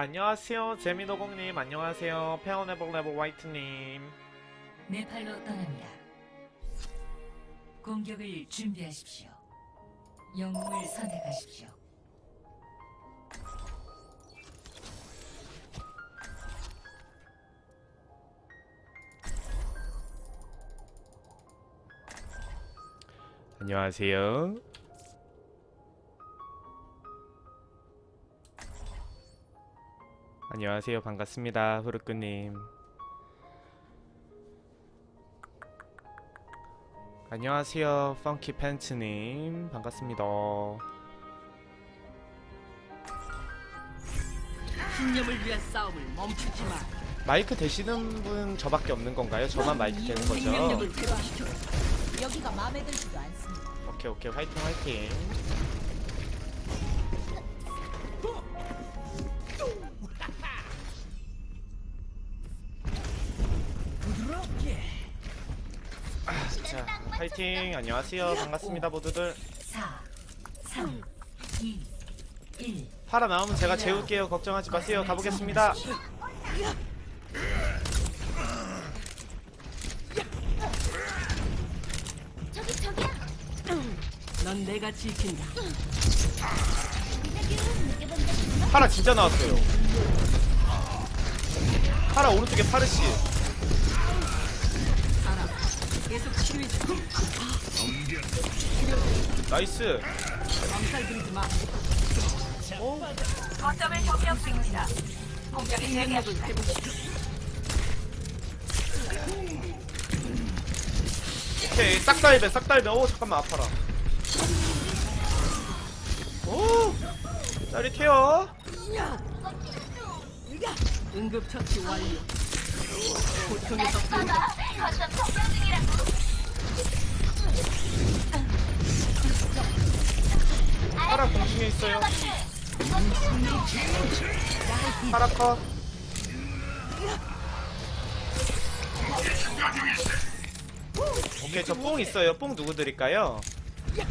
안녕하세요 재미노공님 안녕하세요 페어네블레버 화이트님 네팔로 떠납니다. 공격을 준비하십시오. 영웅을 선택하십시오. 안녕하세요 안녕하세요 반갑습니다 후르꾸님 안녕하세요 펑키 팬츠님 반갑습니다 신념을 위한 싸움을 멈추지 마. 마이크 되시는 분 저밖에 없는 건가요? 저만 마이크 되는 거죠? 여기가 마음에 들지도 않습니다. 오케이 오케이 화이팅 화이팅 자 화이팅 안녕하세요 반갑습니다 모두들 4, 3, 2, 1. 팔아 나오면 제가 재울게요 걱정하지 마세요 가보겠습니다 저기 저기야. 넌 내가 지킨다. 파라 진짜 나왔어요 파라 오른쪽에 파르시. 계속 치료해 줄 나이스. 암살 부리지 마. 거점을 점령 중입니다. 공격이 생명력을 회복시켜. 오케이 싹 달배 싹 달배 오 잠깐만 아파라. 오! 짜릿해요 응급처치 완료. 파라 공중에 있어요 파라 컷 오케이 저 뽕 있어요 뽕 누구 드릴까요?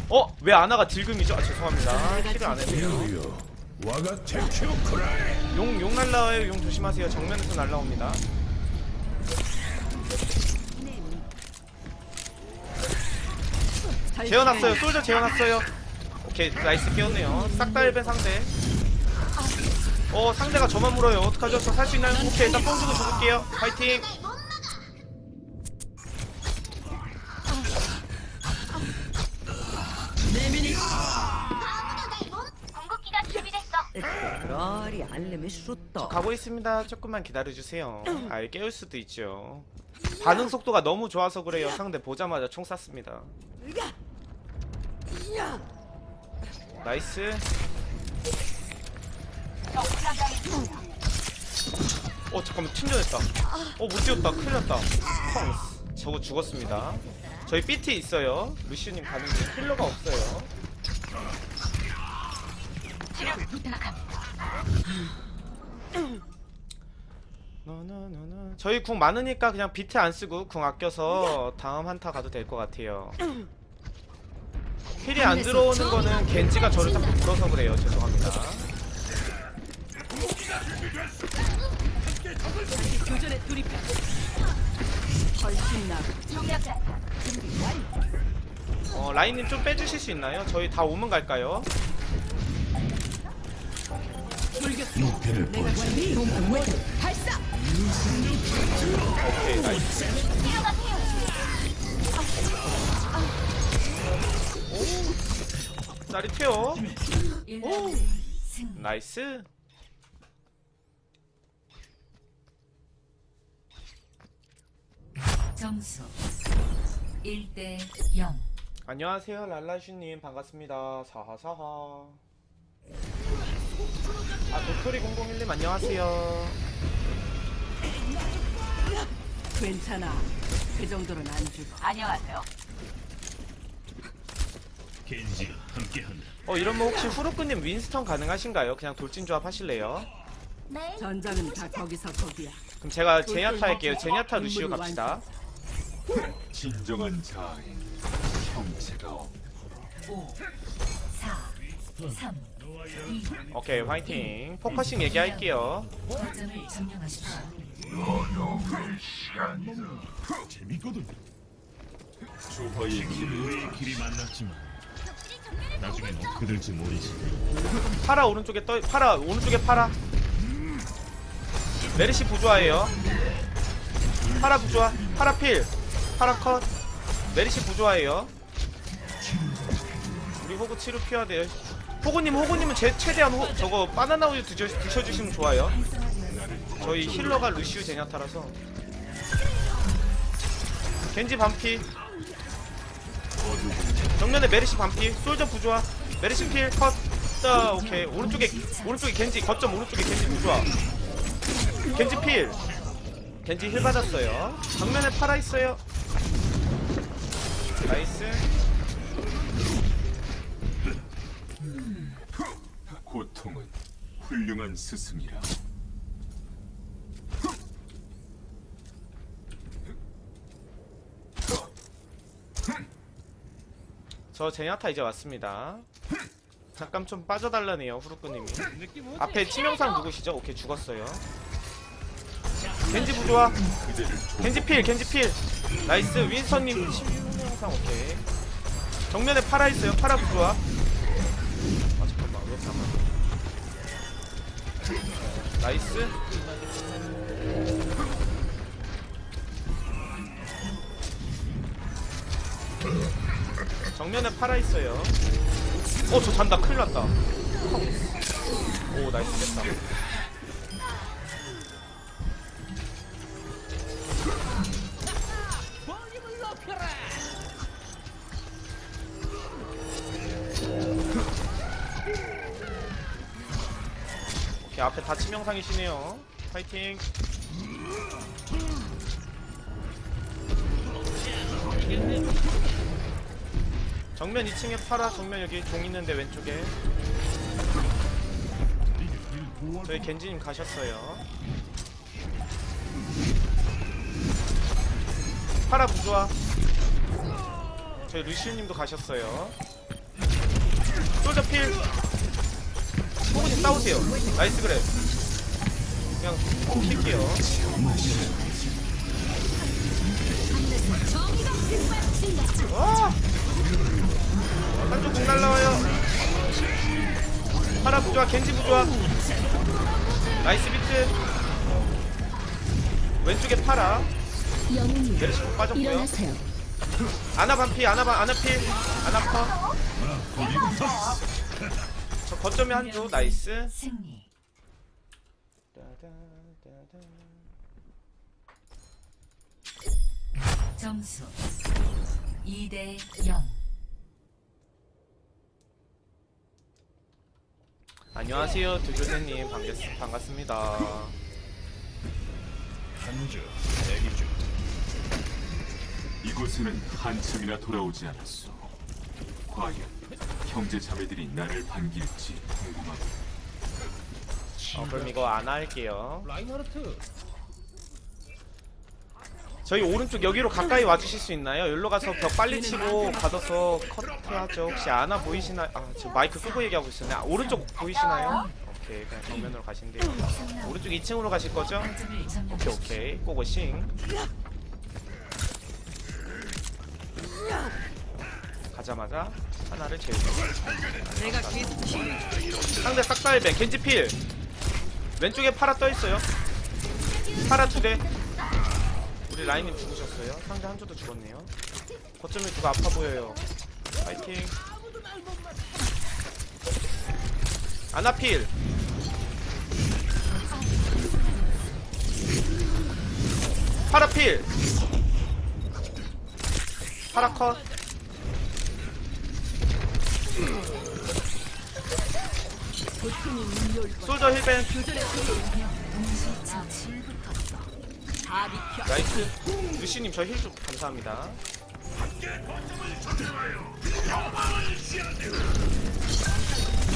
어? 왜 아나가 딜금이죠? 아 죄송합니다 킬을 안 했네요 와가 용, 용 날라와요. 용 조심하세요. 정면에서 날라옵니다. 잘 재워놨어요. 솔저 재워놨어요. 오케이 나이스. 깨웠네요. 싹달배 상대. 어 상대가 저만 물어요. 어떡하죠? 저 살 수 있나요? 오케이 일단 뽕 주고 죽을게요. 파이팅 내면이 궁극기가 준비됐어. 그라리 알림이 쏟다. 가고 있습니다. 조금만 기다려주세요. 아 깨울 수도 있죠. 반응 속도가 너무 좋아서 그래요. 상대 보자마자 총 쐈습니다. 나이스. 어 잠깐만. 튕겨냈다. 어못 뛰었다. 큰일 났다. 펑. 저거 죽었습니다. 저희 BT 있어요. 루시우님 가는 중 힐러가 없어요. 나나나나. 저희 궁 많으니까 그냥 비트 안 쓰고 궁 아껴서 다음 한타 가도 될 것 같아요. 힐이 안 들어오는 거는 겐지가 저를 자꾸 물어서 그래요. 죄송합니다. 어, 라인님 좀 빼주실 수 있나요? 저희 다 오면 갈까요? 목표를. 발사. 오케이, 나이스. 오, 짜릿해요. 1라운드 승리. 나이스. 점수 1대 0. 안녕하세요, 랄라슈님 반갑습니다. 사하사하. 아, 도토리 001님 안녕하세요. 괜찮아. 그 정도는 안 주고. 안녕하세요. 겐지가 함께한다 어, 이러면 혹시 후루꾸님 윈스턴 가능하신가요? 그냥 돌진 조합 하실래요? 네. 전장은 다 거기서 거기야. 그럼 제가 제냐타 할게요. 제냐타 루시우 갑시다. 진정한 자아인 형체가 없 5, 4, 3, 2, 오케이 화이팅 포커싱 얘기할게요. 재밌거든. 조화의 길, 우리의 길이 만났지만 나중엔 어떻게 될지 모르지. 파라 오른쪽에 떠 파라 오른쪽에 파라 메르시 부조화예요 파라 부조화 파라 필 파라 컷 메르시 부조화예요 우리 호구 치료 피해야 돼요 호구님 호구님은 제 최대한 호, 저거 바나나 우유 드셔, 드셔주시면 좋아요. 저희 힐러가 루시우 제냐타라서. 겐지 반피. 정면에 메르시 반피. 솔저 부조화. 메르시 필컷. 자, 오케이. 오른쪽에 오른쪽에 겐지 거점 오른쪽에 겐지 부조화. 겐지 필. 겐지 힐 받았어요. 정면에 팔아 있어요. 나이스 고통은 훌륭한 스승이라. 저 제냐타 이제 왔습니다. 잠깐 좀 빠져달라네요 후루꾸님이. 앞에 치명상 누구시죠? 오케이 죽었어요. 겐지 부조화. 겐지 필 겐지 필. 나이스 윈스턴님 치명상 오케이. 정면에 팔아 있어요 팔아 부조화. 아 잠깐만 왜 잠깐만 나이스. 정면에 팔아 있어요. 어 저 잔다. 큰일 났다. 오 나이스. 됐다 다 치명상이시네요. 파이팅. 정면 2층에 팔아. 정면 여기 종 있는데 왼쪽에. 저희 겐지님 가셨어요. 파라 부조화. 저희 루시우님도 가셨어요. 솔저 필. 호구님 싸우세요. 나이스 그래 그냥 꼭 킬게요. 와 한쪽 공 날라와요. 파라 부조화 겐지 부조화. 나이스 비트. 왼쪽에 파라. 공 빠졌고요. 아나 반피 아나 반 아나 필 아나 컷저 거점에 한조 나이스. 승리. 점수 2대 0. 안녕하세요 두조세님 반갑, 반갑 습니다 한주 대기 중. 이곳에는 한참이나 돌아오지 않았소. 과연 형제 자매들이 나를 반길지 궁금하다. 어, 그럼 이거 안 할게요 저희 오른쪽 여기로 가까이 와주실 수 있나요? 여기로 가서 벽 빨리 치고 받아서 커트하죠 혹시 아나 보이시나요? 아 지금 마이크 끄고 얘기하고 있었네 아, 오른쪽 보이시나요? 오케이 그냥 정면으로 가신대요 오른쪽 2층으로 가실 거죠? 오케이. 오케이 고고싱 가자마자 하나를 채우고 내가 계속 상대 싹살배 겐지필 왼쪽에 파라 떠있어요. 파라 두대. 우리 라인님 죽으셨어요. 상대 한조도 죽었네요. 거점에 누가 아파 보여요. 파이팅. 아나필. 파라필. 파라컷 솔저 힐벤. 나이스. 루시님 저 힐 좀 감사합니다.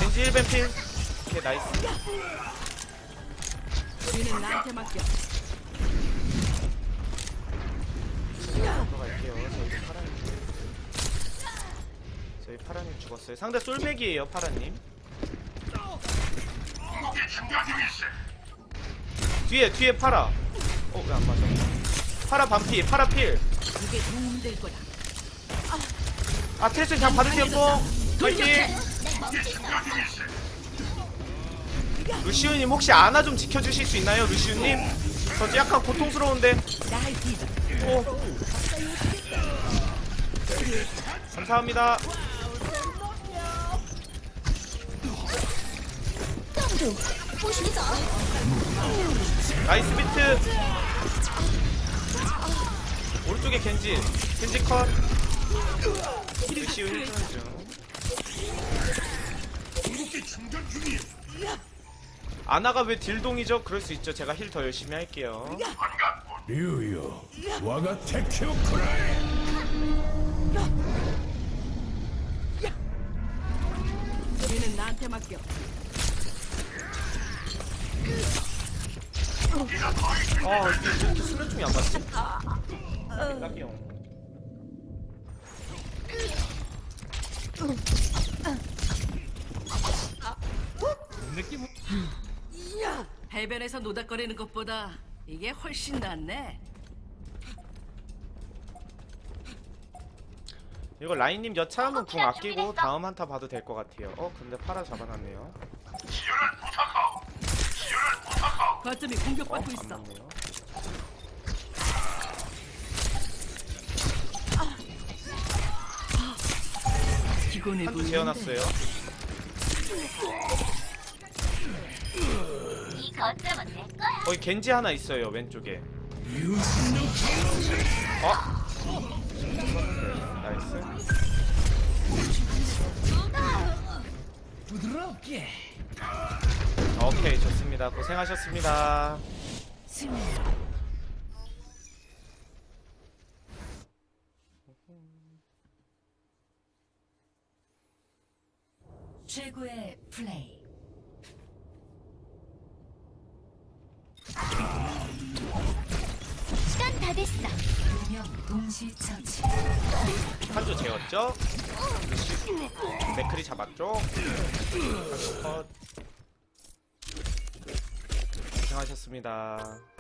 겐지 힐벤 필. 오케이 나이스. 뒤는 나한테 맡겨. 들어갈게요. 저희 파라님. 저희 파라님 죽었어요. 상대 솔맥이에요 파라님 뒤에 뒤에 파라. 어 왜 안 맞아? 파라 반피 파라 필아 그게 도움 될 거다. 트레스 그냥 받으세요 뽕 파이팅. 루시우님 혹시 아나 좀 지켜주실 수 있나요 루시우님? 저 약간 고통스러운데. 나이디다. 오. 감사합니다 나이스 비트. 오른쪽에 겐지. 겐지 컷. 중 아나가 왜 딜동이죠? 그럴 수 있죠. 제가 힐 더 열심히 할게요. 류요 와가 테큐 크라이. 얘는 나한테 맡겨. 아 이게 이렇게 수면총이 안 맞지? 깜이요 해변에서 노닥거리는 것보다 이게 훨씬 낫네. 이거 라인님 여차하면 궁 아끼고 다음 한타 봐도 될 것 같아요 어 근데 파라 잡아놨네요 거점이 어? 공격받고 안 있어. 피곤해 보이는데. 재워놨어요 이 거점은 내 거야. 거기 겐지 하나 있어요 왼쪽에 어? 나이스 부드럽게. 오케이 좋습니다 고생하셨습니다. 최고의 플레이. 시간 다 됐어. 두명 동시 처치. 한조 재웠죠? 맥크리 잡았죠? 한조 컷 고생하셨습니다